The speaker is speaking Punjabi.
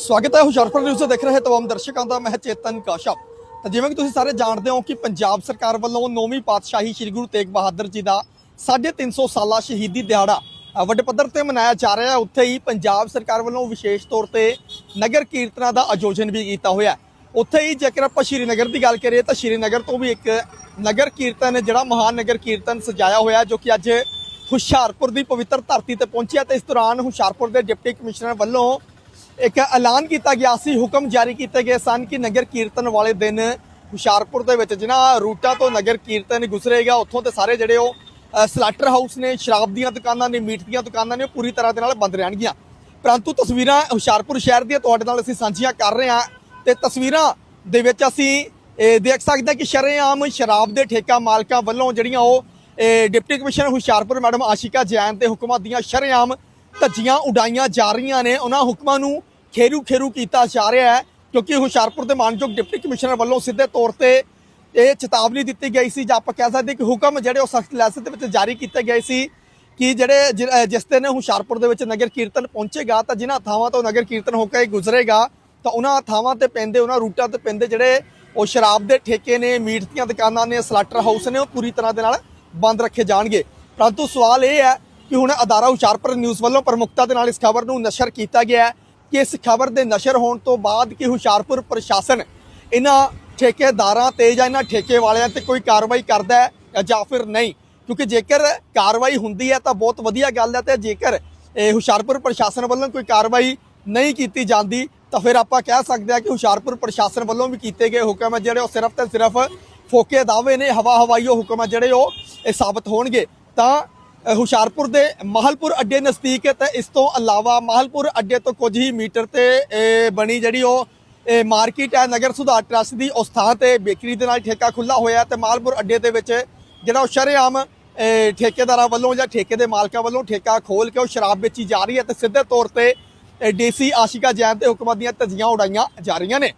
ਸਵਾਗਤ ਹੈ ਹੁਸ਼ਿਆਰਪੁਰ ਨਿਊਜ਼ ਦੇਖ ਰਹੇ ਤਮਾਮ ਦਰਸ਼ਕਾਂ ਦਾ, ਮੈਂ ਚੇਤਨ ਕਾਸ਼ਪ ਤਾਂ ਜਿਵੇਂ ਕਿ ਤੁਸੀਂ ਸਾਰੇ ਜਾਣਦੇ ਹੋ ਕਿ ਪੰਜਾਬ ਸਰਕਾਰ ਵੱਲੋਂ ਨੌਵੀਂ ਪਾਤਸ਼ਾਹੀ ਸ੍ਰੀ ਗੁਰੂ ਤੇਗ ਬਹਾਦਰ ਜੀ ਦਾ 350 ਸਾਲਾ ਸ਼ਹੀਦੀ ਦਿਹਾੜਾ ਵੱਡੇ ਪੱਧਰ ਤੇ ਮਨਾਇਆ ਜਾ ਰਿਹਾ ਹੈ। ਉੱਥੇ ਹੀ ਪੰਜਾਬ ਸਰਕਾਰ ਵੱਲੋਂ ਵਿਸ਼ੇਸ਼ ਤੌਰ ਤੇ ਨਗਰ ਕੀਰਤਨਾਂ ਦਾ ਆਯੋਜਨ ਵੀ ਕੀਤਾ ਹੋਇਆ ਉੱਥੇ ਹੀ ਜੇਕਰ ਆਪਾਂ ਸ਼੍ਰੀਨਗਰ ਦੀ ਗੱਲ ਕਰੀਏ ਤਾਂ ਸ਼੍ਰੀਨਗਰ ਤੋਂ ਵੀ ਇੱਕ ਨਗਰ ਕੀਰਤਨ, ਜਿਹੜਾ ਮਹਾਨ ਨਗਰ ਕੀਰਤਨ ਸਜਾਇਆ ਹੋਇਆ ਜੋ ਕਿ ਅੱਜ ਹੁਸ਼ਿਆਰਪੁਰ ਦੀ ਪਵਿੱਤਰ ਧਰਤੀ ਤੇ ਪਹੁੰਚਿਆ ਤੇ ਇਸ ਦੌਰਾਨ ਹੁਸ਼ਿਆਰਪੁਰ ਦੇ ਡਿਪਟੀ ਕਮਿਸ਼ਨਰ ਵੱਲੋਂ ਇੱਕ ਐਲਾਨ ਕੀਤਾ ਗਿਆ ਸੀ ਹੁਕਮ ਜਾਰੀ ਕੀਤੇ ਗਏ ਸਨ ਕਿ ਨਗਰ ਕੀਰਤਨ ਵਾਲੇ ਦਿਨ ਹੁਸ਼ਿਆਰਪੁਰ ਦੇ ਵਿੱਚ ਜਿਨ੍ਹਾਂ ਰੂਟਾਂ ਤੋਂ ਨਗਰ ਕੀਰਤਨ ਗੁਜ਼ਰੇਗਾ ਉੱਥੋਂ ਤੇ ਸਾਰੇ ਜਿਹੜੇ ਉਹ ਅ, ਸਲਾਟਰ ਹਾਊਸ ਨੇ ਸ਼ਰਾਬ ਦੀਆਂ ਦੁਕਾਨਾਂ ਨੇ ਮੀਟ ਦੀਆਂ ਦੁਕਾਨਾਂ ਨੇ ਉਹ ਪੂਰੀ ਤਰ੍ਹਾਂ ਦੇ ਨਾਲ ਬੰਦ ਰਹਿਣਗੀਆਂ। ਪਰੰਤੂ ਤਸਵੀਰਾਂ ਹੁਸ਼ਿਆਰਪੁਰ ਸ਼ਹਿਰ ਦੀਆਂ ਤੁਹਾਡੇ ਨਾਲ ਅਸੀਂ ਸਾਂਝੀਆਂ ਕਰ ਰਹੇ ਹਾਂ ਤੇ ਤਸਵੀਰਾਂ ਦੇ ਵਿੱਚ ਅਸੀਂ ਦੇਖ ਸਕਦੇ ਹਾਂ ਕਿ ਸ਼ਰੇਆਮ ਸ਼ਰਾਬ ਦੇ ਠੇਕਾ ਮਾਲਕਾਂ ਵੱਲੋਂ ਜਿਹੜੀਆਂ ਉਹ deputy commissioner Hoshiarpur madam Ashika Jain ਦੇ ਹੁਕਮਾਂ ਦੀਆਂ ਸ਼ਰੇਆਮ ਧੱਜੀਆਂ ਉਡਾਈਆਂ ਜਾ ਰਹੀਆਂ ਨੇ। ਉਹਨਾਂ ਹੁਕਮਾਂ ਨੂੰ ਖੇਰੂ ਖੇਰੂ ਕੀਤਾ ਜਾ ਰਿਹਾ ਹੈ, ਕਿਉਂਕਿ ਹੁਸ਼ਿਆਰਪੁਰ ਦੇ ਮਾਨਯੋਗ ਡਿਪਟੀ ਕਮਿਸ਼ਨਰ ਵੱਲੋਂ ਸਿੱਧੇ ਤੌਰ ਤੇ ਇਹ ਚੇਤਾਵਨੀ ਦਿੱਤੀ ਗਈ ਸੀ, ਜਾਂ ਆਪਾਂ ਕਹਿ ਸਕਦੇ ਕਿ ਹੁਕਮ ਜਿਹੜੇ ਉਹ ਸਖਤ ਲੈਸਨ ਦੇ ਵਿੱਚ ਜਾਰੀ ਕੀਤੇ ਗਏ ਸੀ, ਕਿ ਜਿਹੜੇ ਜਿ- ਜਿਸ ਦਿਨ ਹੁਸ਼ਿਆਰਪੁਰ ਦੇ ਵਿੱਚ ਨਗਰ ਕੀਰਤਨ ਪਹੁੰਚੇਗਾ, ਤਾਂ ਜਿਨ੍ਹਾਂ ਥਾਵਾਂ ਤੋਂ ਨਗਰ ਕੀਰਤਨ ਹੋ ਕੇ ਗੁਜ਼ਰੇਗਾ, ਤਾਂ ਉਹਨਾਂ ਥਾਵਾਂ ਤੇ ਪੈਂਦੇ, ਉਹਨਾਂ ਰੂਟਾਂ ਤੇ ਪੈਂਦੇ ਜਿਹੜੇ ਉਹ ਸ਼ਰਾਬ ਦੇ ਠੇਕੇ ਨੇ, ਮੀਟ ਦੀਆਂ ਦੁਕਾਨਾਂ ਨੇ, ਸਲਾਟਰ ਹਾਊਸ ਨੇ, ਉਹ ਪੂਰੀ ਤਰ੍ਹਾਂ ਦੇ ਨਾਲ ਬੰਦ ਰੱਖੇ ਜਾਣਗੇ। ਪਰੰਤੂ ਸਵਾਲ ਇਹ ਹੈ ਕਿ ਹੁਣ ਅਦਾਰਾ ਹੁਸ਼ਿਆਰਪੁਰ ਨਿਊਜ਼ ਵੱਲੋਂ ਪ੍ਰਮੁਖਤਾ ਦੇ ਨਾਲ ਇਸ ਖਬਰ ਨੂੰ ਨਸ਼ਰ ਕੀਤਾ ਗਿਆ ਹੈ ਕਿ ਇਸ ਖਬਰ ਦੇ ਨਸ਼ਰ ਹੋਣ ਤੋਂ ਬਾਅਦ ਕਿ ਹੁਸ਼ਿਆਰਪੁਰ ਪ੍ਰਸ਼ਾਸਨ ਇਹਨਾਂ ਠੇਕੇਦਾਰਾਂ ਤੇ ਜਾਂ ਇਹਨਾਂ ਠੇਕੇ ਵਾਲਿਆਂ ਤੇ ਕੋਈ ਕਾਰਵਾਈ ਕਰਦਾ ਹੈ ਜਾਂ ਫਿਰ ਨਹੀਂ? ਕਿਉਂਕਿ ਜੇਕਰ ਕਾਰਵਾਈ ਹੁੰਦੀ ਹੈ ਤਾਂ ਬਹੁਤ ਵਧੀਆ ਗੱਲ ਹੈ ਤੇ ਜੇਕਰ, ਇਹ ਹੁਸ਼ਿਆਰਪੁਰ ਪ੍ਰਸ਼ਾਸਨ ਵੱਲੋਂ ਕੋਈ ਕਾਰਵਾਈ ਨਹੀਂ ਕੀਤੀ ਜਾਂਦੀ, ਤਾਂ ਫਿਰ ਆਪਾਂ ਕਹਿ ਸਕਦੇ ਹਾਂ ਕਿ ਹੁਸ਼ਿਆਰਪੁਰ ਪ੍ਰਸ਼ਾਸਨ ਵੱਲੋਂ ਵੀ ਕੀਤੇ ਗਏ ਹੁਕਮ ਹੈ ਜਿਹੜੇ ਉਹ ਸਿਰਫ ਤੇ ਸਿਰਫ ਫੋਕੇ ਦਾਅਵੇ ਨੇ, ਹਵਾ ਹਵਾਈਓ ਹੁਕਮ ਹੈ ਜਿਹੜੇ ਉਹ ਸਾਬਤ ਹੋਣਗੇ। ਤਾਂ ਹੁਸ਼ਿਆਰਪੁਰ ਦੇ ਮਾਹਲਪੁਰ ਅੱਡੇ ਨਜ਼ਦੀਕ ਹੈ। ਤੇ ਇਸ ਤੋਂ ਇਲਾਵਾ ਮਾਹਲਪੁਰ ਅੱਡੇ ਤੋਂ ਕੁਝ ਹੀ ਮੀਟਰ ਤੇ ਬਣੀ ਜਿਹੜੀ ਉਹ ਇਹ ਮਾਰਕੀਟ ਹੈ, ਨਗਰ ਸੁਧਾਰ ਟਰੱਸਟ ਦੀ। ਉਸ ਥਾਂ ਤੇ ਬੇਕਰੀ ਦੇ ਨਾਲ ਠੇਕਾ ਖੁੱਲਾ ਹੋਇਆ ਤੇ ਮਾਲਪੁਰ ਅੱਡੇ ਦੇ ਵਿੱਚ ਜਿਹੜਾ ਉਹ ਸ਼ਰੇਆਮ ਠੇਕੇਦਾਰਾਂ ਵੱਲੋਂ ਜਾਂ ਠੇਕੇ ਦੇ ਮਾਲਕਾਂ ਵੱਲੋਂ ਠੇਕਾ ਖੋਲ ਕੇ ਉਹ ਸ਼ਰਾਬ ਵੇਚੀ ਜਾ ਰਹੀ ਹੈ ਤੇ ਸਿੱਧੇ ਤੌਰ ਤੇ ਡੀਸੀ ਆਸ਼ਿਕਾ ਜੈਨ ਦੇ ਹੁਕਮਾਂ ਦੀਆਂ ਧੱਜੀਆਂ ਉਡਾਈਆਂ ਜਾ ਰਹੀਆਂ ਨੇ।